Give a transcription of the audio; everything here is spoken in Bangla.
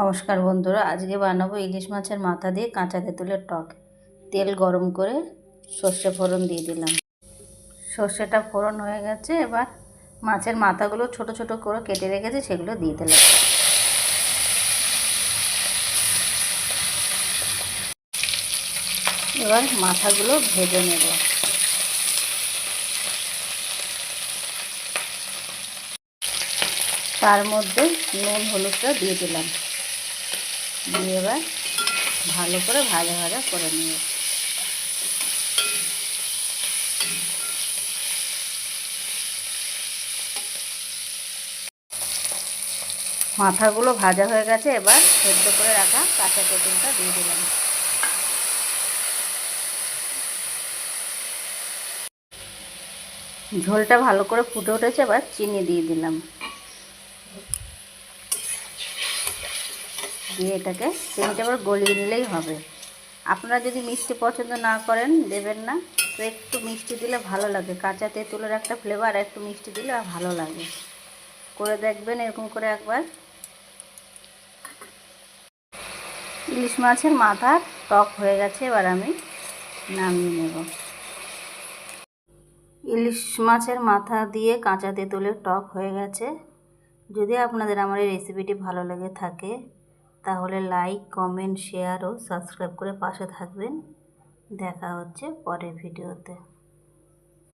নমস্কার বন্ধুরা, আজকে বানাবো ইলিশ মাছের মাথা দিয়ে কাঁচা তেঁতুলের টক। তেল গরম করে সর্ষে ফোড়ন দিয়ে দিলাম। সর্ষেটা ফোড়ন হয়ে গেছে, এবার মাছের মাথাগুলো ছোট ছোট করে কেটে রেখেছে, সেগুলো দিয়ে দিলাম। এবার মাথাগুলো ভেজে নেব। তার মধ্যে নুন, হলুদটা দিয়ে দিলাম। দিয়ে এবার ভালো করে ভাজা ভাজা করে নিয়ে মাথাগুলো ভাজা হয়ে গেছে, এবার সেদ্ধ করে রাখা কাঁচা তেঁতুলটা দিয়ে দিলাম। ঝোলটা ভালো করে ফুটে উঠেছে, এবার চিনি দিয়ে দিলাম। দিয়ে এটাকে চিনিটা আবার গলিয়ে নিলেই হবে। আপনারা যদি মিষ্টি পছন্দ না করেন, দেবেন না। তো একটু মিষ্টি দিলে ভালো লাগে। কাঁচা তেঁতুলের একটা ফ্লেভার একটু মিষ্টি দিলে ভালো লাগে। করে দেখবেন এরকম করে একবার। ইলিশ মাছের মাথা টক হয়ে গেছে, এবার আমি নামিয়ে নেব। ইলিশ মাছের মাথা দিয়ে কাঁচা তেঁতুলের টক হয়ে গেছে। যদি আপনাদের আমার এই রেসিপিটি ভালো লেগে থাকে তাহলে লাইক কমেন্ট শেয়ার ও সাবস্ক্রাইব করে পাশে থাকবেন। দেখা হচ্ছে পরের ভিডিওতে